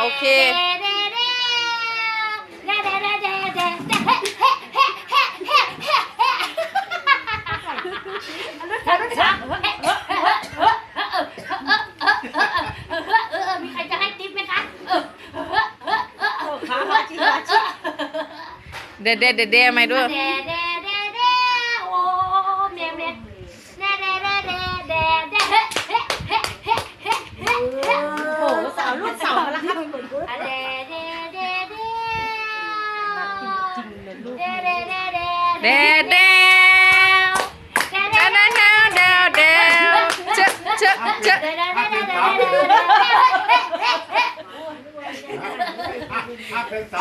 โอเค มีเดดเดดเดดไหมด้วยด้ เดเดวเดเดวเดวเดวเจ๊ะเจ๊ะเจ๊ะ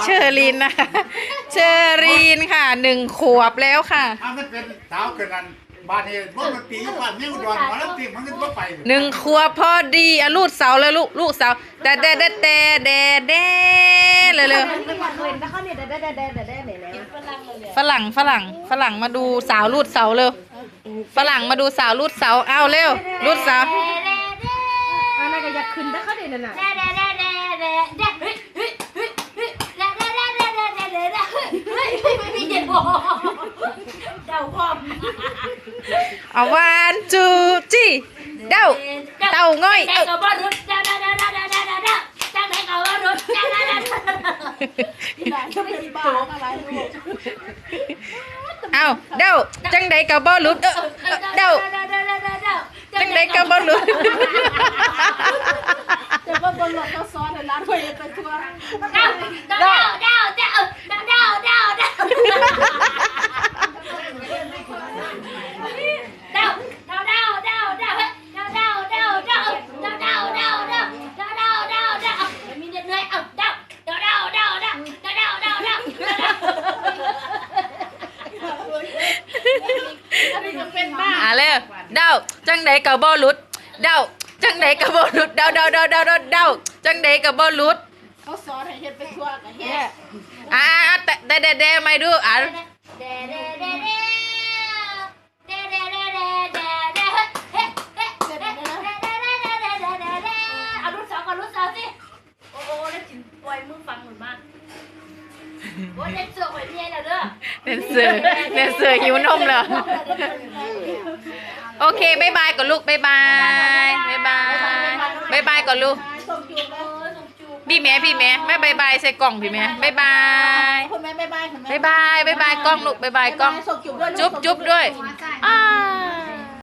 เชอรีนนะเชอรีนค่ะหนึ่งขวบแล้วค่ะมันเป็นสาวเกินกันบ้านนี้มันตีบ้นนี้อุดรมาแตีมันก็ไปหนึ่งขวบพอดีอะลูกเสาเลยลูกลูกเสาแต่แต่แต่แต่แต่ ศเลยเลยฝรั่งฝรั่งฝรั่งมาดูสาวรูดเสาเร็วฝรั่งมาดูสาวรูดเสาเอาเร็วรูดเสาอะไรก็อยากขึ้นแต่เขาเด่นน่ะเอาวันจูจีเด้าเต่าง่อยเออ หลานก็ไม่มีบ้านอะไรลูกเอาเด้าจังไดก็บ่หลุดเอ้อเอ้เด้าจังใดก็บ่หลุดแต่ว่าบนรถเขาซ้อนเลยร้านไฟไปทั่ว บ้าอะเร็วเดาจังใดก็บ่หลุดเดาจังใดก็บ่หลุดเดาเดาเดาเดาเดาเดาจังใดก็บ่หลุดเขาสอนให้เฮ็ดไปทั่วกันเฮ็ดอะอะอะแต่แต่แต่แต่ไม่ดูอะเดเดเดเดเดเดเด โอ้เด็กเสือกไว้เนี่ยแล้วเด้อเนนเสือเนนเสือหิวนมแล้วโอเคบายบายก่อนลูกบายบายบายบายบายบายก่อนลูกส่งจูบเอเลยอส่งจูบพี่แม่พี่แม่แม่บายบายใส่กล่องพี่แม่บายบายคุณแม่บ๊ายบายคุณแม่บายบายบายบายกล้องลูกบายบายกล้องส่งจูบด้วยจุ๊บจุ๊บด้วยอ้าย